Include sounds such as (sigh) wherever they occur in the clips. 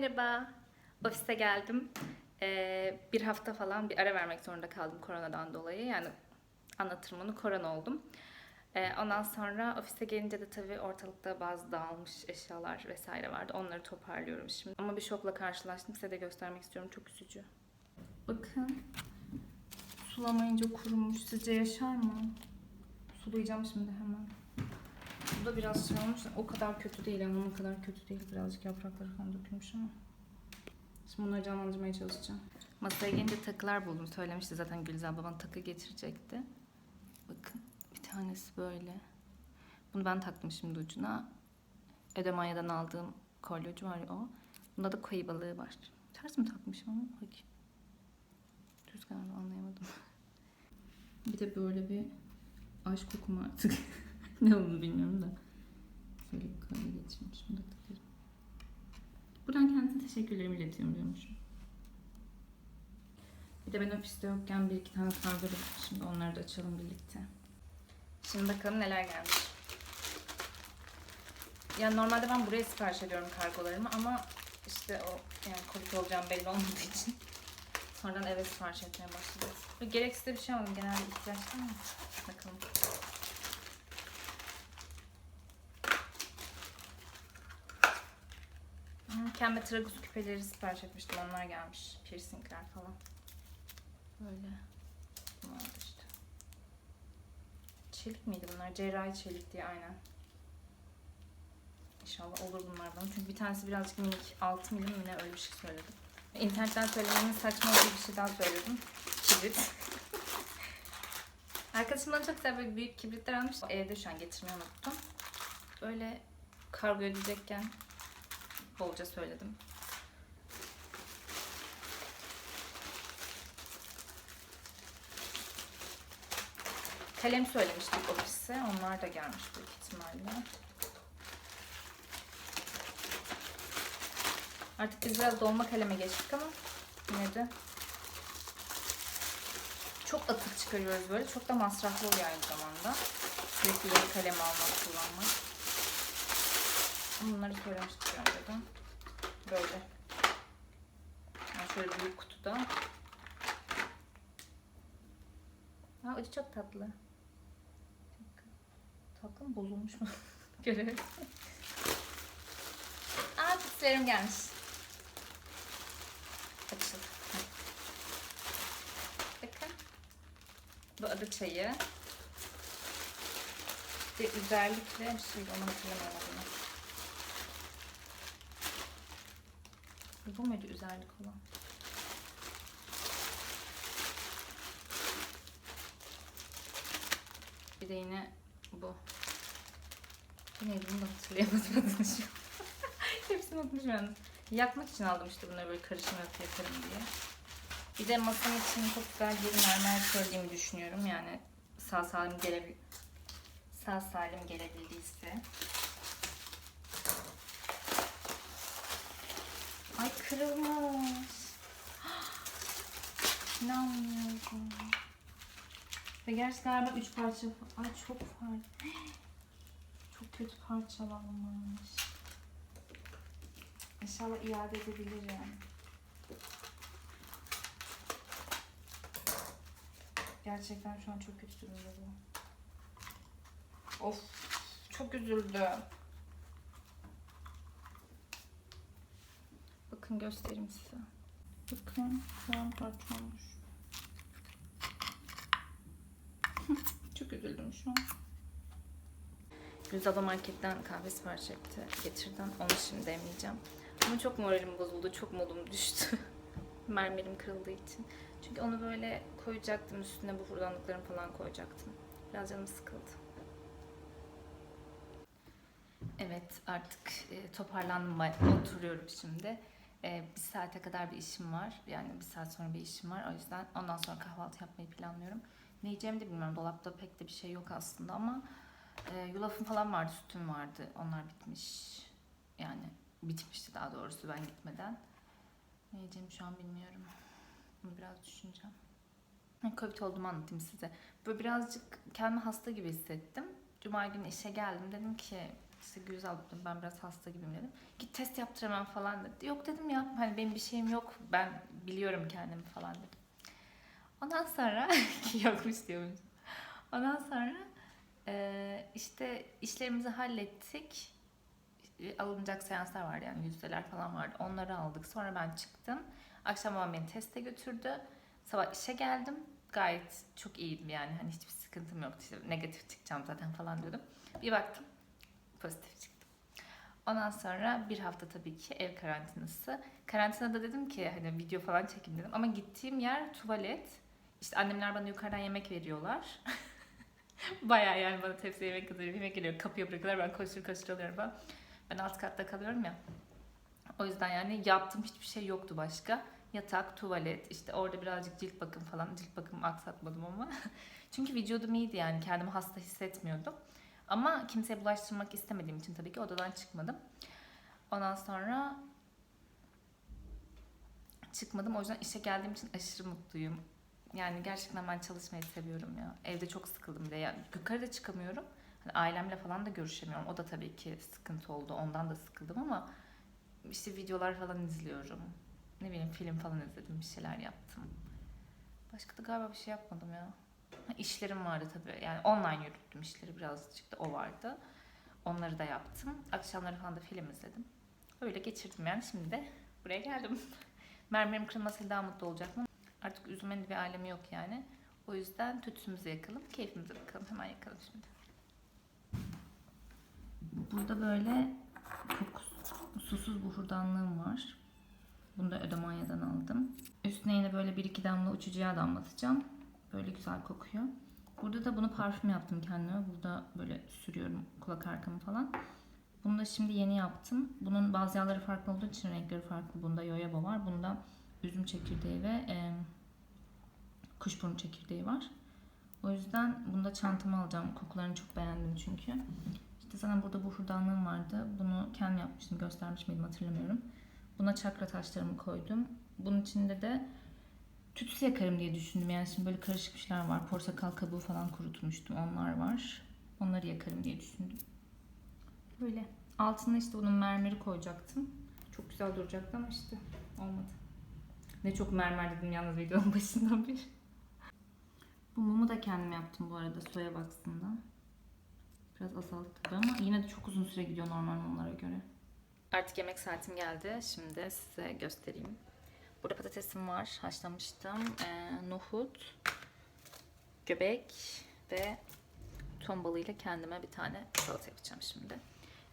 Merhaba. Ofise geldim. Ee, bir hafta falan bir ara vermek zorunda kaldım koronadan dolayı. Yani anlatırım onu korona oldum. Ee, ondan sonra ofise gelince de tabii ortalıkta bazı dağılmış eşyalar vesaire vardı. Onları toparlıyorum şimdi. Ama bir şokla karşılaştım. Size de göstermek istiyorum. Çok üzücü. Bakın. Sulamayınca kurumuş. Sizce yaşar mı? Sulayacağım şimdi hemen. Da biraz şey olmuş. O kadar kötü değil ama o kadar kötü değil. Birazcık yaprakları falan dökülmüş ama. Şimdi bunları canlandırmaya çalışacağım. Masaya gelince takılar buldum. Söylemişti zaten Gülizar baban takı getirecekti. Bakın bir tanesi böyle. Bunu ben taktım şimdi ucuna. Edemanya'dan aldığım kolyocu var ya o. Bunda da koyu balığı var. Ters mi takmışım ama bakayım. Düz galiba anlayamadım. Bir de böyle bir aşk kokum artık. (laughs) ne olduğunu bilmiyorum da. Bir kolye getirmiş. Bunu da takarım. Buradan kendisine teşekkürlerimi iletiyorum diyormuşum. Bir de ben ofiste yokken bir iki tane da Şimdi onları da açalım birlikte. Şimdi bakalım neler gelmiş. Yani normalde ben buraya sipariş ediyorum kargolarımı ama işte o yani Covid olacağım belli olmadığı için sonradan eve sipariş etmeye başladım. Gereksiz de bir şey aldım genelde ihtiyaç değil mi? Bakalım. Kendime tragus küpeleri sipariş etmiştim. Onlar gelmiş. Piercingler falan. Böyle. Bunlar da işte. Çelik miydi bunlar? Cerrahi çelik diye aynen. İnşallah olur bunlar bana. Çünkü bir tanesi birazcık minik. 6 milim mi ne öyle bir şey söyledim. İnternetten söylememin saçma olduğu bir şey daha söyledim. Kibrit. (laughs) Arkadaşımdan çok güzel böyle büyük kibritler almış. Evde şu an getirmeyi unuttum. Böyle kargo ödeyecekken bolca söyledim. Kalem söylemiştik ofise. Onlar da gelmiş büyük ihtimalle. Artık biz biraz dolma kaleme geçtik ama yine de çok atık çıkarıyoruz böyle. Çok da masraflı oluyor aynı zamanda. Sürekli kalem almak, kullanmak. Bunları söylemiştik önceden. Böyle. Yani şöyle büyük kutuda. Ha ucu çok tatlı. Bir. Tatlı bozulmuş mu? (laughs) Görelim. Aa pislerim gelmiş. Açıl. Bakın. Bu adı çayı. Ve özellikle bir şey onu hatırlamıyorum Bu muydu üzerlik olan? Bir de yine bu. Bu neydi bunu da hatırlayamadım. (laughs) Hepsini unutmuşum yalnız. Yakmak için aldım işte bunları böyle karışım yapı yaparım diye. Bir de masam için çok güzel bir mermer söylediğimi düşünüyorum. Yani sağ salim gelebil sağ salim gelebildiyse. Ay kırılmış. (gasps) İnanmıyorum. Ve gerçi galiba üç parça. Ay çok farklı. (gasps) Çok kötü parçalanmış. İnşallah iade edebilirim. Gerçekten şu an çok kötü durumda bu. Of çok üzüldüm. Bakın göstereyim size. Bakın şu an parçalanmış. (laughs) çok üzüldüm şu an. Güz abla marketten kahve sipariş etti. Getirdim. Onu şimdi demleyeceğim. Ama çok moralim bozuldu. Çok modum düştü. (laughs) Mermerim kırıldığı için. Çünkü onu böyle koyacaktım. Üstüne bu hurdanlıklarımı falan koyacaktım. Biraz canım sıkıldı. Evet artık e, toparlandım. Oturuyorum şimdi. E, bir saate kadar bir işim var. Yani bir saat sonra bir işim var. O yüzden ondan sonra kahvaltı yapmayı planlıyorum. Ne yiyeceğimi de bilmiyorum. Dolapta pek de bir şey yok aslında ama e, yulafım falan vardı, sütüm vardı. Onlar bitmiş. Yani bitmişti daha doğrusu ben gitmeden. Ne yiyeceğimi şu an bilmiyorum. Bunu biraz düşüneceğim. Covid olduğumu anlatayım size. Böyle birazcık kendimi hasta gibi hissettim. Cuma günü işe geldim. Dedim ki İşte Güzel dedim ben biraz hasta gibiyim dedim. Git test yaptır hemen falan dedi. Yok dedim ya hani benim bir şeyim yok ben biliyorum kendimi falan dedim. Ondan sonra (laughs) yokmuş diyormuş. Ondan sonra eee, işte işlerimizi hallettik. E, Alınacak seanslar vardı yani yüzdeler falan vardı. Onları aldık. Sonra ben çıktım. Akşam babam beni teste götürdü. Sabah işe geldim. Gayet çok iyiydim yani. Hani hiçbir sıkıntım yoktu. İşte negatif çıkacağım zaten falan diyordum. Bir baktım pozitif çıktım. Ondan sonra bir hafta tabii ki ev karantinası. Karantinada dedim ki hani video falan çekeyim dedim. Ama gittiğim yer tuvalet. İşte annemler bana yukarıdan yemek veriyorlar. (laughs) Bayağı yani bana tepsi yemek hazırlayıp yemek geliyor. Kapıya bırakıyorlar ben koştur koştur alıyorum falan. Ben alt katta kalıyorum ya. O yüzden yani yaptığım hiçbir şey yoktu başka. Yatak, tuvalet, işte orada birazcık cilt bakım falan. Cilt bakımı aksatmadım ama. (laughs) Çünkü vücudum iyiydi yani. Kendimi hasta hissetmiyordum. Ama kimseye bulaştırmak istemediğim için tabii ki odadan çıkmadım. Ondan sonra çıkmadım. O yüzden işe geldiğim için aşırı mutluyum. Yani gerçekten ben çalışmayı seviyorum ya. Evde çok sıkıldım bir de. Yani yukarıda çıkamıyorum. Hani ailemle falan da görüşemiyorum. O da tabii ki sıkıntı oldu. Ondan da sıkıldım ama işte videolar falan izliyorum. Ne bileyim film falan izledim. Bir şeyler yaptım. Başka da galiba bir şey yapmadım ya. İşlerim vardı tabii. Yani online yürüttüm işleri birazcık da o vardı. Onları da yaptım. Akşamları falan da film izledim. Öyle geçirdim yani. Şimdi de buraya geldim. (laughs) Mermerim kırılmasıyla daha mutlu olacaktım. Artık üzülmenin bir alemi yok yani. O yüzden tütsümüzü yakalım. Keyfimize bakalım. Hemen yakalım şimdi. Burada böyle kokus, susuz buhurdanlığım var. Bunu da Ödemanya'dan aldım. Üstüne yine böyle bir iki damla uçucu yağ damlatacağım. Böyle güzel kokuyor. Burada da bunu parfüm yaptım kendime. Burada böyle sürüyorum kulak arkamı falan. Bunu da şimdi yeni yaptım. Bunun bazı yağları farklı olduğu için renkleri farklı. Bunda yoyaba var. Bunda üzüm çekirdeği ve e, kuşburnu çekirdeği var. O yüzden bunu da çantama alacağım. Kokularını çok beğendim çünkü. İşte zaten burada bu hurdanlığım vardı. Bunu kendim yapmıştım. Göstermiş miydim hatırlamıyorum. Buna çakra taşlarımı koydum. Bunun içinde de tütsü yakarım diye düşündüm. Yani şimdi böyle karışık bir şeyler var. Portakal kabuğu falan kurutmuştum. Onlar var. Onları yakarım diye düşündüm. Böyle. Altına işte bunun mermeri koyacaktım. Çok güzel duracaktı ama işte olmadı. Ne çok mermer dedim yalnız videonun (laughs) başından bir. Bu mumu da kendim yaptım bu arada soya baksından. Biraz azalttı ama yine de çok uzun süre gidiyor normal mumlara göre. Artık yemek saatim geldi. Şimdi size göstereyim. Burada patatesim var. Haşlamıştım. Ee, nohut, göbek ve ton balığıyla kendime bir tane salata yapacağım şimdi.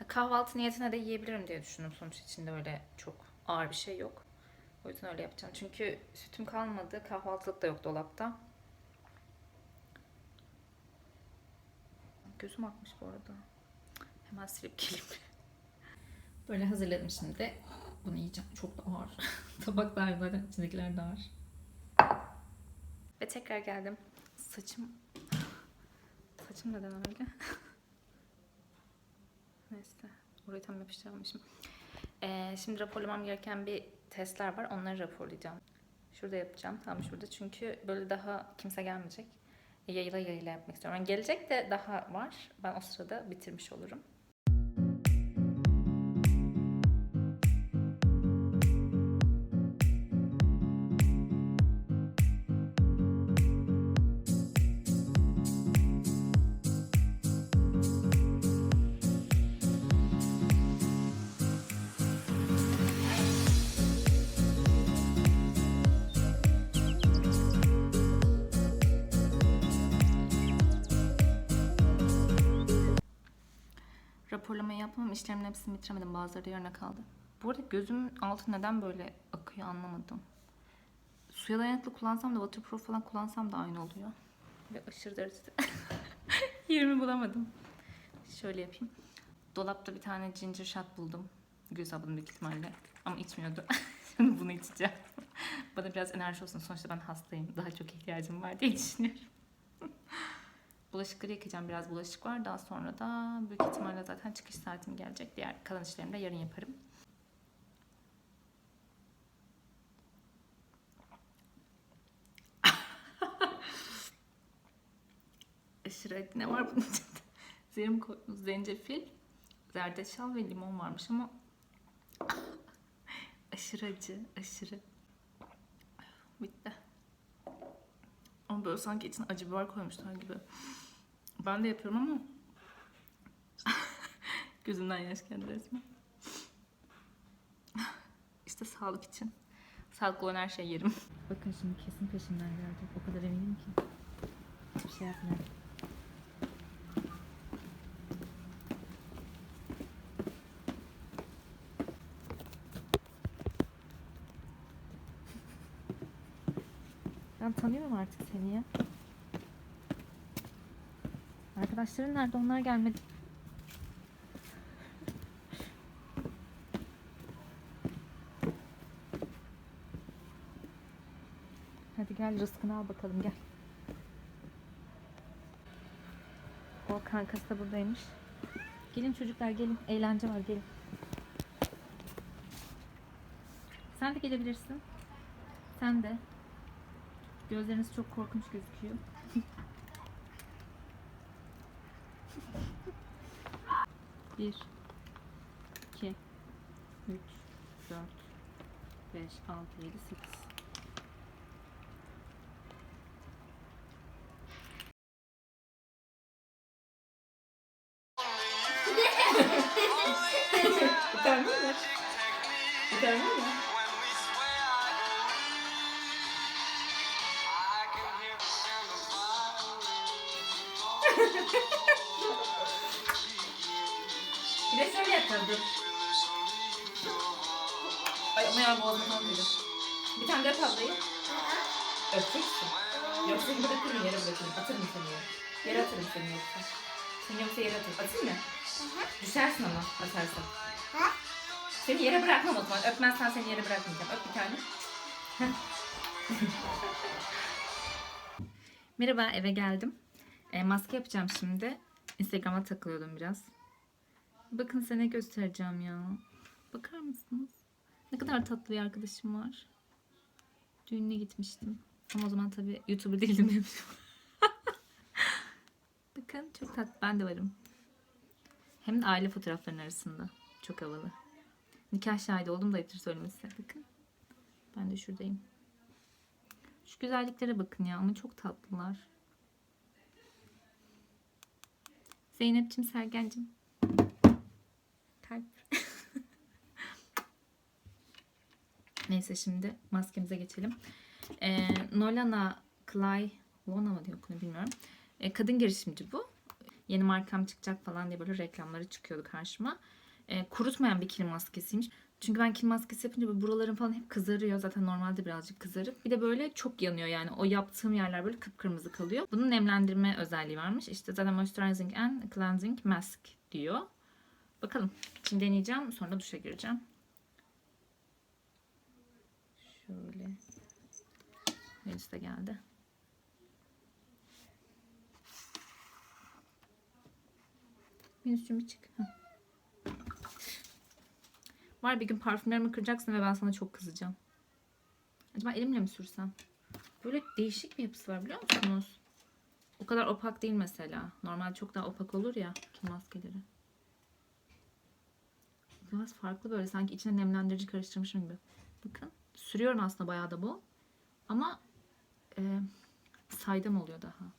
Ya Kahvaltı niyetine de yiyebilirim diye düşündüm. Sonuç içinde öyle çok ağır bir şey yok. O yüzden öyle yapacağım. Çünkü sütüm kalmadı. Kahvaltılık da yok dolapta. Gözüm akmış bu arada. Hemen silip geleyim. (laughs) Böyle hazırladım şimdi. Bunu yiyeceğim. Çok da ağır. (laughs) Tabaklar zaten içindekiler de ağır. Ve tekrar geldim. Saçım... Saçım neden öyle? (laughs) Neyse. Orayı tam yapıştıramamışım. Ee, şimdi raporlamam gereken bir testler var. Onları raporlayacağım. Şurada yapacağım. Tam şurada. Çünkü böyle daha kimse gelmeyecek. Yayıla yayıla yapmak istiyorum. Yani gelecek de daha var. Ben o sırada bitirmiş olurum. Raporlamayı yapmam, işlerimin hepsini bitiremedim. Bazıları da yarına kaldı. Bu arada gözümün altı neden böyle akıyor anlamadım. Suya dayanıklı kullansam da waterproof falan kullansam da aynı oluyor. Ve aşırı derecede (laughs) yerimi bulamadım. Şöyle yapayım. Dolapta bir tane ginger shot buldum. Göz ablanın büyük ihtimalle. Ama içmiyordu. (laughs) Bunu içeceğim. (laughs) Bana biraz enerji olsun. Sonuçta ben hastayım. Daha çok ihtiyacım var diye düşünüyorum. Bulaşıkları yıkayacağım. Biraz bulaşık var. Daha sonra da büyük ihtimalle zaten çıkış saatim gelecek. Diğer kalan işlerimi de yarın yaparım. (laughs) Aşırı ne var bunun içinde? (laughs) Zerim koydum. Zencefil, Zerdeçal ve limon varmış ama (laughs) aşırı acı, aşırı. Bitti. Ama böyle sanki içine acı biber koymuşlar gibi. Ben de yapıyorum ama (laughs) gözümden yaş geldi resmen. (laughs) İşte sağlık için. Sağlıklı olan her şeyi yerim. Bakın şimdi kesin peşimden gelecek. O kadar eminim ki. Hiçbir şey yapmıyorum. Ben tanıyorum artık seni ya. Arkadaşların nerede? Onlar gelmedi. Hadi gel rızkını al bakalım gel. O kankası da buradaymış. Gelin çocuklar gelin. Eğlence var gelin. Sen de gelebilirsin. Sen de. Gözleriniz çok korkunç gözüküyor. Bir, iki, üç, dört, beş, altı, yedi, sekiz. Biter mi? Biter mi? Öp ablayı. Öpeceksin. Yoksa bırakırım yere bırakırım. Atırım seni yere. Yere atırım seni yoksa. Seni yoksa yere atırım. Atayım mı? Düşersin ama atarsan. Seni yere bırakmam o zaman. Öpmezsen seni yere bırakmayacağım. Öp bir tane. (laughs) Merhaba eve geldim. E, maske yapacağım şimdi. Instagram'a takılıyordum biraz. Bakın size ne göstereceğim ya. Bakar mısınız? Ne kadar tatlı bir arkadaşım var. Düğününe gitmiştim. Ama o zaman tabii YouTuber değildim. (laughs) Bakın çok tatlı. Ben de varım. Hem de aile fotoğraflarının arasında. Çok havalı. Nikah şahidi oldum da ayıptır söylemesi. Bakın. Ben de şuradayım. Şu güzelliklere bakın ya ama çok tatlılar. Zeynep'cim, Sergen'cim. Kalp. Neyse şimdi maskemize geçelim. Ee, Nolana Clay Lona mı diye okunuyor bilmiyorum. Ee, kadın girişimci bu. Yeni markam çıkacak falan diye böyle reklamları çıkıyordu karşıma. Ee, kurutmayan bir kil maskesiymiş. Çünkü ben kil maskesi yapınca buralarım falan hep kızarıyor. Zaten normalde birazcık kızarıp. Bir de böyle çok yanıyor yani. O yaptığım yerler böyle kıpkırmızı kalıyor. Bunun nemlendirme özelliği varmış. İşte zaten moisturizing and cleansing mask diyor. Bakalım. Şimdi deneyeceğim. Sonra duşa gireceğim. Şöyle. Henüz de geldi. Venüs'cüğüm bir çık. Var bir gün parfümlerimi kıracaksın ve ben sana çok kızacağım. Acaba elimle mi sürsem? Böyle değişik bir yapısı var biliyor musunuz? O kadar opak değil mesela. Normal çok daha opak olur ya kil maskeleri. Biraz farklı böyle sanki içine nemlendirici karıştırmışım gibi. Bakın sürüyorum aslında bayağı da bu. Ama e, saydam oluyor daha.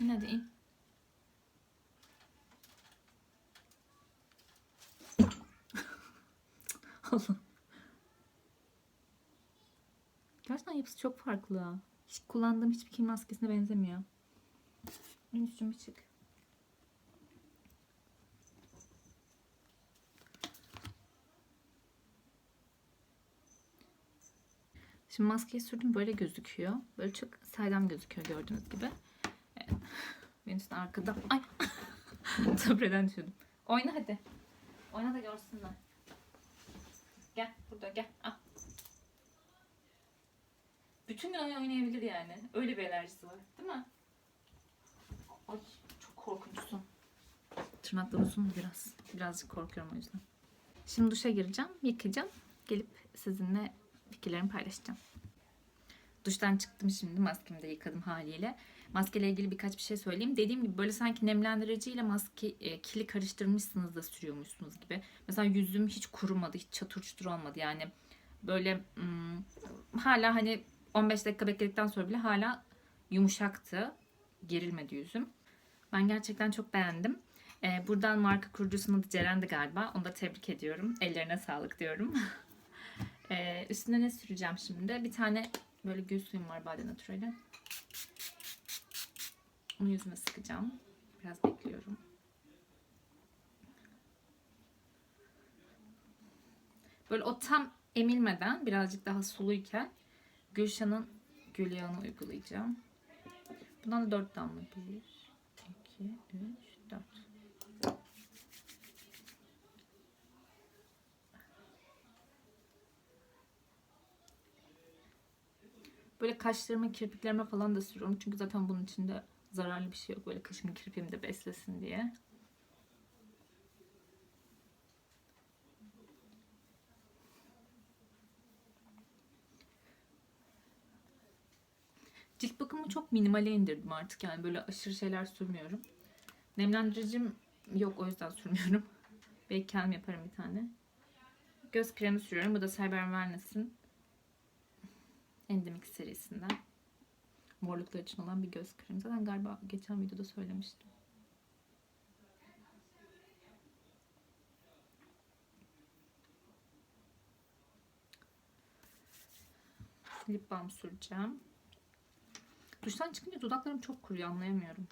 Yine de in. (laughs) Allah. Gerçekten yapısı çok farklı. Hiç kullandığım hiçbir kil maskesine benzemiyor. En üstüme çık. Şimdi maskeyi sürdüm böyle gözüküyor. Böyle çok saydam gözüküyor gördüğünüz gibi. Evet. (laughs) Venüs'ün arkada. Ay. (laughs) Tabreden düşürdüm. Oyna hadi. Oyna da görsünler. Gel burada gel. Al. Bütün gün oyun oynayabilir yani. Öyle bir enerjisi var. Değil mi? Ay çok korkunçsun. Tırnakları uzun biraz. Birazcık korkuyorum o yüzden. Şimdi duşa gireceğim, yıkayacağım. Gelip sizinle fikirlerimi paylaşacağım. Duştan çıktım şimdi maskemi de yıkadım haliyle. Maskeyle ilgili birkaç bir şey söyleyeyim. Dediğim gibi böyle sanki nemlendiriciyle maske e, kili karıştırmışsınız da sürüyormuşsunuz gibi. Mesela yüzüm hiç kurumadı, hiç çatır çutur olmadı. Yani böyle hmm, hala hani 15 dakika bekledikten sonra bile hala yumuşaktı. Gerilmedi yüzüm. Ben gerçekten çok beğendim. Ee, buradan marka kurucusunun adı Ceren'di galiba. Onu da tebrik ediyorum. Ellerine sağlık diyorum. (laughs) ee, üstüne ne süreceğim şimdi? Bir tane böyle gül suyum var Bade Natural'in. Onu yüzüme sıkacağım. Biraz bekliyorum. Böyle o tam emilmeden birazcık daha suluyken Gülşah'ın gül yağını uygulayacağım. Bundan da 4 damla. 1, 2, 3, 4. Böyle kaşlarıma, kirpiklerime falan da sürüyorum. Çünkü zaten bunun içinde zararlı bir şey yok. Böyle kaşımı kirpiğimi de beslesin diye. Cilt bakımı çok minimale indirdim artık. Yani böyle aşırı şeyler sürmüyorum. Nemlendiricim yok o yüzden sürmüyorum. (laughs) Belki kendim yaparım bir tane. Göz kremi sürüyorum. Bu da Cyber Wellness'in Endemik serisinden. Morluklar için olan bir göz kremi. Zaten galiba geçen videoda söylemiştim. Lip balm süreceğim. Duştan çıkınca dudaklarım çok kuruyor anlayamıyorum.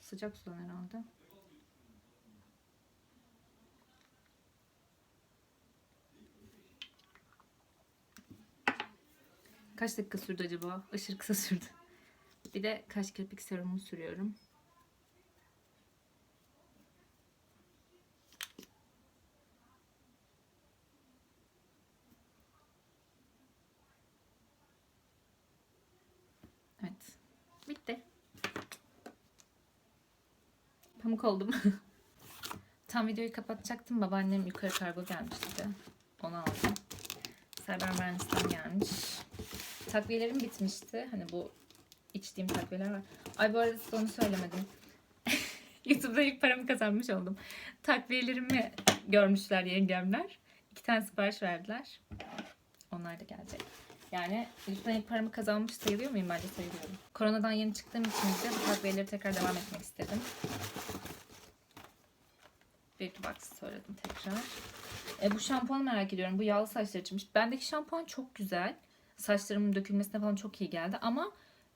Sıcak sudan herhalde. Kaç dakika sürdü acaba? Aşırı kısa sürdü. Bir de kaş kirpik serumu sürüyorum. Evet. Bitti. Pamuk oldum. (laughs) Tam videoyu kapatacaktım. Babaannem yukarı kargo gelmişti. Onu aldım. Cyber gelmiş. Takviyelerim bitmişti. Hani bu içtiğim takviyeler var. Ay bu arada size onu söylemedim. (laughs) YouTube'da ilk paramı kazanmış oldum. Takviyelerimi görmüşler yengemler. İki tane sipariş verdiler. Onlar da gelecek. Yani YouTube'dan ilk paramı kazanmış sayılıyor muyum? Bence sayılıyorum. Koronadan yeni çıktığım için de bu takviyeleri tekrar devam etmek istedim. Beauty Box söyledim tekrar. E, bu şampuanı merak ediyorum. Bu yağlı saçlar içinmiş. Bendeki şampuan çok güzel. Saçlarımın dökülmesine falan çok iyi geldi. Ama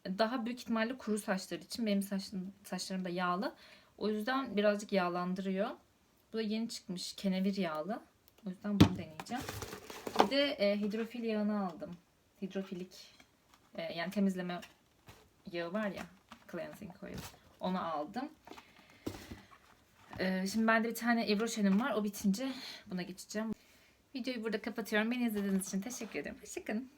daha büyük ihtimalle kuru saçlar için. Benim saçlarım, saçlarım da yağlı. O yüzden birazcık yağlandırıyor. Bu da yeni çıkmış. Kenevir yağlı. O yüzden bunu deneyeceğim. Bir de e, hidrofil yağını aldım. Hidrofilik e, yani temizleme yağı var ya. Cleansing oil. Onu aldım. Ee, şimdi bende bir tane Ebru var. O bitince buna geçeceğim. Videoyu burada kapatıyorum. Beni izlediğiniz için teşekkür ederim. Hoşçakalın.